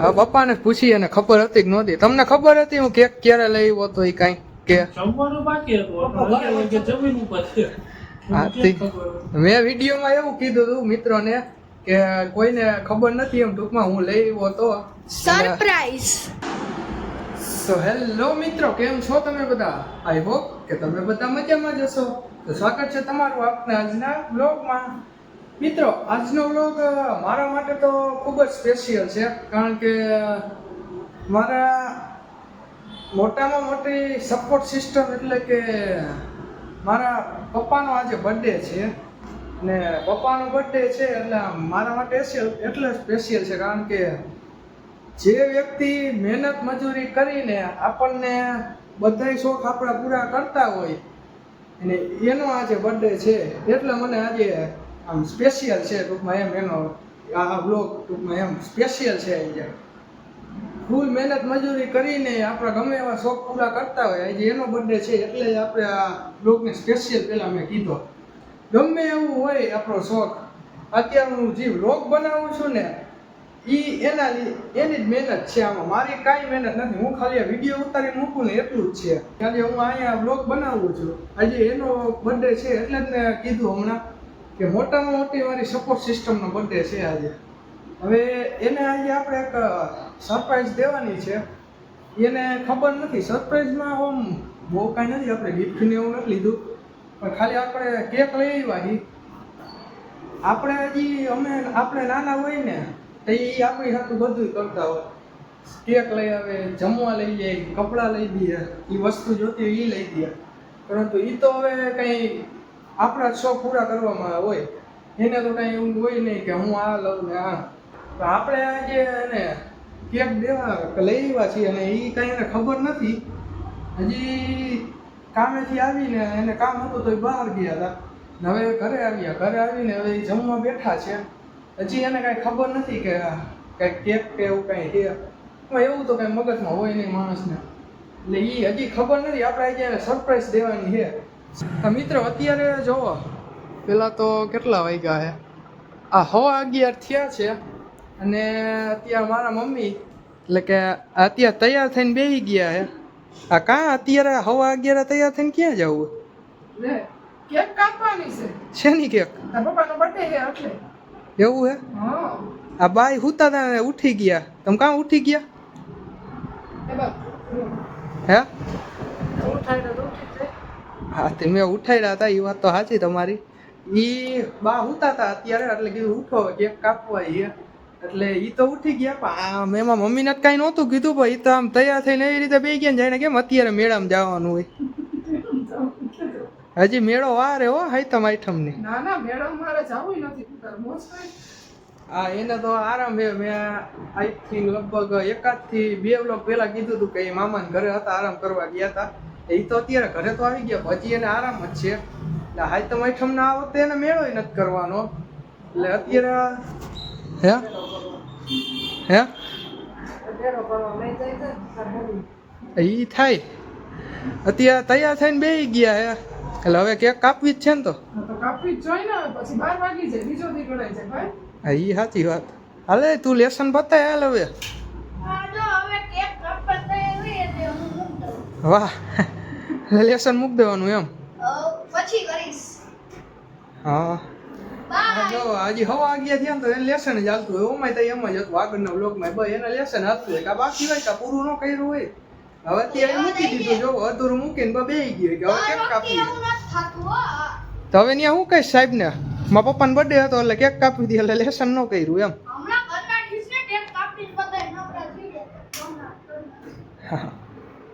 હા પપ્પાને પૂછી અને ખબર હતી કે નહોતી તમને ખબર હતી હું કેક ક્યારે લઈ આવ્યો તો એ કાંઈ? કે? જમવાનું બાકી હતું. જમીન ઉપર? મેં વિડીયોમાં એવું કીધું હતું મિત્રોને કે કોઈને ખબર નથી એમ ટૂંકમાં હું લઈ આવ્યો તો સરપ્રાઈઝ સો હેલો મિત્રો કેમ છો તમે બધા? આઈ હોપ કે તમે બધા મજામાં જ હશો. તો સ્વાગત છે તમારું આપના આજના બ્લોગમાં મિત્રો, આજનો વ્લોગ મારા માટે તો ખૂબ જ સ્પેશિયલ છે, કારણ કે મારા મોટામાં મોટી સપોર્ટ સિસ્ટમ એટલે કે મારા પપ્પાનો આજે બર્થડે છે. ને પપ્પાનો બર્થડે છે એટલે મારા માટે એટલે સ્પેશિયલ છે, કારણ કે જે વ્યક્તિ મહેનત મજૂરી કરીને આપણને બધાય શોખ આપણા પૂરા કરતા હોય, અને એનો આજે બર્થડે છે, એટલે મને આજે આમ સ્પેશિયલ છે ટૂંકમાં એમ એનો આ બ્લોગ ટૂંકમાં એમ સ્પેશિયલ છે આજે ફૂલ મહેનત મજૂરી કરીને આપણા ગમે એવા શોખ પૂરા કરતા હોય, આજે એનો બર્થડે છે એટલે જ આપણે આ બ્લોગને સ્પેશિયલ પહેલાં મેં કીધો. ગમે એવું હોય આપણો શોખ, અત્યારે હું જે બ્લોગ બનાવું છું ને એ એના એની જ મહેનત છે આમાં. મારી કાંઈ મહેનત નથી, હું ખાલી વીડિયો ઉતારીને મૂકું ને એટલું જ છે. આજે હું અહીંયા બ્લોગ બનાવું છું. આજે એનો બર્થડે છે એટલે જ મેં કીધું હમણાં. કે મોટામાં મોટી મારી સપોર્ટ સિસ્ટમનો બર્થડે છે આજે. હવે એને આજે આપણે એક સરપ્રાઈઝ દેવાની છે. એને ખબર નથી સરપ્રાઈઝમાં આમ બહુ કાંઈ નથી, આપણે ગિફ્ટ ને એવું નથી લીધું. પણ ખાલી આપણે કેક લઈ આવ્યા આપણે હજી અમે, આપણે નાના હોય ને, તો એ આપણી સાથે બધું કરતા હોય. કેક લઈ આવે, જમવા લઈ જાય, કપડાં લઈ દઈએ એ વસ્તુ જોતી હોય એ લઈ દે પરંતુ એ તો હવે કંઈ આપણા શોખ પૂરા કરવામાં હોય, એને તો કાંઈ એવું હોય નહીં કે હું આ લઉં ને આ. તો આપણે આજે એને કેક દેવા લઈ આવ્યા છીએ અને એ કંઈ એને ખબર નથી. હજી કામેથી આવીને એને કામ હતું તો એ બહાર ગયા હતા. હવે ઘરે આવ્યા, ઘરે આવીને હવે એ જમવા બેઠા છે. હજી એને કાંઈ ખબર નથી કે કાંઈ કેક કે એવું કાંઈ છે. એવું તો કાંઈ મગજમાં હોય નહીં માણસને. એટલે એ હજી ખબર નથી, આપણે આજે એને સરપ્રાઈઝ દેવાની છે. મિત્રો અત્યારે જોવો પેલા તો કેટલા વાગ્યા છે આ હવા અગિયાર થયા છે અને અત્યારે મારા મમ્મી એટલે કે અત્યારે તૈયાર થઈને બેસી ગયા છે આ કાં અત્યારે હવા અગિયાર તૈયાર થઈને ક્યાં જવું? કેક કાપવાની છે. શેની કેક? પપ્પાનો બર્થડે છે એટલે. એવું હે? આ બાઈ હુતા હતા ઉઠી ગયા. તમે કાં ઉઠી ગયા? હે હું. હા તે મેં ઉઠાડ્યા હતા એ વાત તો સાચી તમારી. એ બા ઉતા હતા અત્યારે એટલે કીધું ઉઠો કેક કાપવા એ એટલે એ તો ઉઠી ગયા પણ એમાં મમ્મીને જ કાંઈ નહોતું કીધું પણ એ તો આમ તૈયાર થઈને એવી રીતે બે ગયા ને જાણે કેમ અત્યારે મેળામાં જવાનું હોય. હજી મેળો વારે હો હાઈતમ આઈટમની ના ના મેળો મારે જવું નથી મોજ હા એને તો આરામ છે મેં આઈ થિંક લગભગ એકાદથી બે વ્લોગ પેલા કીધું હતું કે એ મામાને ઘરે હતા આરામ કરવા ગયા હતા. એ તો અત્યારે ઘરે તો આવી ગયા પછી એને આરામ જ છે. એટલે હાઈ તો આઈટમ ના આ વખતે એને મેળો નથી કરવાનો. એટલે અત્યારે હે? હે? મેળો કરવા લઈ જાય છે તારે મમ્મી એ થાય. અત્યારે તૈયાર થઈને બેસી ગયા હે. એટલે હવે કેક કાપવી જ છે ને તો. કાપવી કાપી જ જોઈ ને પછી બાર વાગી જાય બીજો દી ગણાય છે ભાઈ. હા એ સાચી વાત. હાલે તું લેસન બતાય હાલ હવે. વાહ. લેસન મૂક દેવાનું એમ. પછી કરીશ. હા. જો હજી હવા ગયા થયા ને તો એને લેસન જ હાલતું હોય. ઓમાં તો એમ જ હતું. આગળના બ્લોકમાં બસ એને લેસન હાલતું હોય. કે બાકી હોય કે પૂરું ન કર્યું હોય. હવે અત્યારે મૂકી દીધું. જો અધૂરું મૂકીને બે બેહી ગયું. કે હવે કેક કાપી તો હવે ત્યાં હું કહીશ સાહેબ ને મારા પપ્પાનો બર્થડે હતો એટલે કેક કાપી દીધી એટલે લેસન ન કર્યું એમ.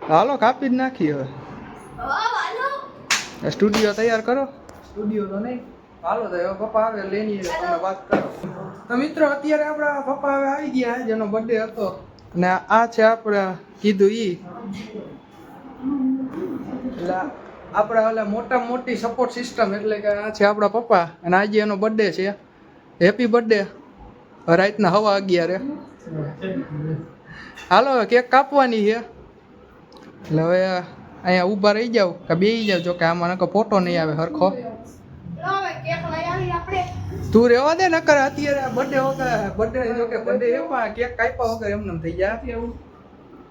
હાલો કાપી જ નાખી હવે. સ્ટુડિયો તૈયાર કરો. સ્ટુડિયો તો નહીં. હાલો તો પપ્પા આવે, લેની તમે વાત કરો. તો મિત્રો, અત્યારે આપણા પપ્પા હવે આવી ગયા જેનો બર્થડે હતો. અને આ છે આપણે કીધું ઈ. એટલે આપણા ઓલા મોટા મોટી સપોર્ટ સિસ્ટમ એટલે કે આ છે આપણા પપ્પા. અને આજે એનો બર્થડે છે. હેપી બર્થડે રાતના હવા અગિયારે. હાલો કેક કાપવાની છે. એટલે હવે અહીંયા ઊભા રહી જાવ કે બેસી જાવ જો કે આમાં નકર ફોટો નહીં આવે હરખો. કેક લઈ આવી આપણે તું રેવા દે નકર અત્યારે બર્થડે વગર બર્થડે જો કે બર્થડે એમાં કેક કાપ્યા વગર એમને એમ થઈ જાય.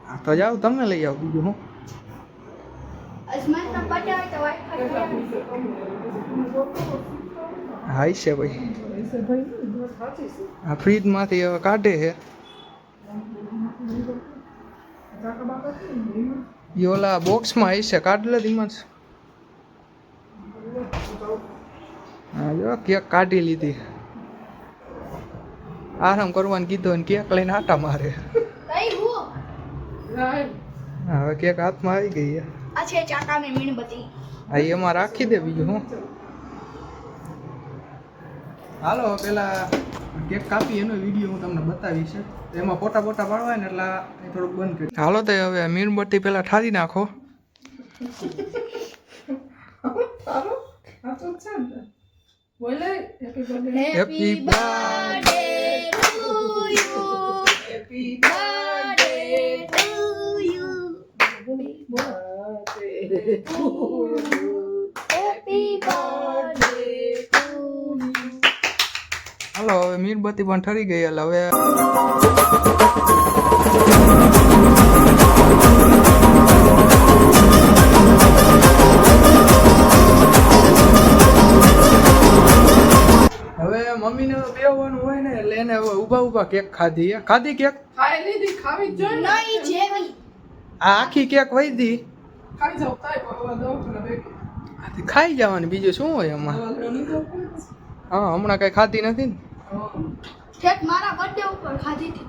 હા, તો જાઓ તમે લઈ આવો બીજું હું. અજમાનનો બર્થડે હોય તો વાઈફાઈ હાઈ છે ભાઈ. આ ફ્રીજમાંથી હવે કાઢે છે. ઓલા બોક્સમાં આવી છે. કાઢ લે ધીમા હા જો કેક કાઢી લીધી. આરામ કરવાનું કીધું ને કેક લઈને આટા મારે. હવે કેક હાથમાં આવી ગઈ હા આ છે ચાકાની મીણબત્તી. આ એમાં રાખી દે બીજું હું. હાલો પેલા કેક કાપી એનો વીડિયો હું તમને બતાવીશ. તો એમાં ફોટા ફોટા પાડવાય ને એટલે થોડુંક બંધ કરી હાલો તો હવે મીણબત્તી પેલા ઠારી નાખો. Happy birthday to you happy birthday to you happy birthday to you happy birthday. હાલો હવે મીણબત્તી પણ ઠરી ગઈ એટલે હવે હવે મમ્મીને તો હોય ને એટલે એને ઊભા ઊભા કેક ખાધી. ખાધી કેક ખાઈ લીધી ખાવી જ જોઈએ નહીં જેવી આ આખી કેક ખાઈ જાવ તાય ભેગી. આથી ખાઈ જવાની બીજું શું હોય એમાં. હા હમણાં કઈ ખાધી નથી ને ઠેક મારા બર્થડે ઉપર ખાધી હતી.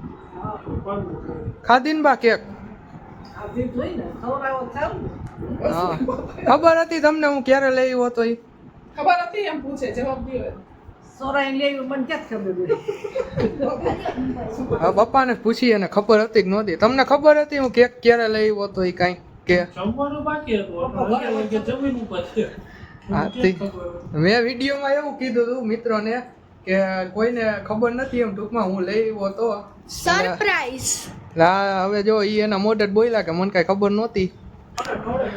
ખાધી ને બા કેક ખબર હતી તમને હું ક્યારે લઈ આવ્યો હતો એ ખબર હતી એમ પૂછે જવાબ દે. સોરાઈ લેવી મને ક્યાં ખબર હા પપ્પાને પૂછી અને ખબર હતી કે નહોતી તમને ખબર હતી હું કેક ક્યારે લઈ આવ્યો હતો એ કાંઈ? કે? જમવાનું બાકી હતું જમીન ઉપર મેં વિડીયોમાં એવું કીધું હતું મિત્રોને કે કોઈને ખબર નથી એમ ટૂંકમાં હું લઈ આવ્યો તો. સરપ્રાઈઝ લા હવે જો ઈ એના મોઢે બોલ્યા કે મને કાંઈ ખબર નહોતી.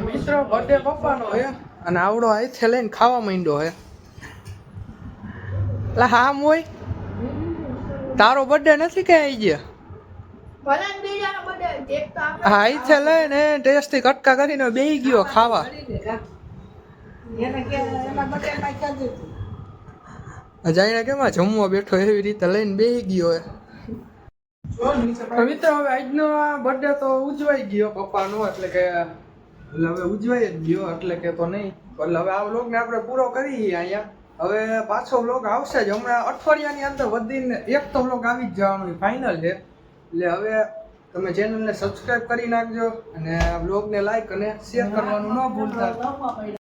મિત્રો બર્થડે પપ્પાનો હે. અને આવડો હાથે લઈને ખાવા માંડ્યો હે. લા હા મોય. તારો બર્થડે નથી કે આવી ગયા? હા હાથે લઈને ટેસ્ટી કટકા કરીને બેહી ગયો ખાવા એને કે એના બટેટા ખાધું હતું જાણે કેમાં જમવા બેઠો એવી રીતે લઈને બેહી ગયો હે મિત્રો હવે આજનો બર્થડે તો ઉજવાઈ ગયો પપ્પાનો એટલે કે હવે ઉજવાઈ જ ગયો, એટલે કે તો નહીં. એટલે હવે આ વ્લોગને આપણે પૂરો કરીએ અહીંયા. હવે પાછો વ્લોગ આવશે જ. હમણાં અઠવાડિયાની અંદર વધીને એક તો વ્લોગ આવી જ જવાનું ફાઇનલ છે. એટલે હવે તમે ચેનલને સબસ્ક્રાઇબ કરી નાખજો અને વ્લોગને લાઈક અને શેર કરવાનું ન ભૂલતા.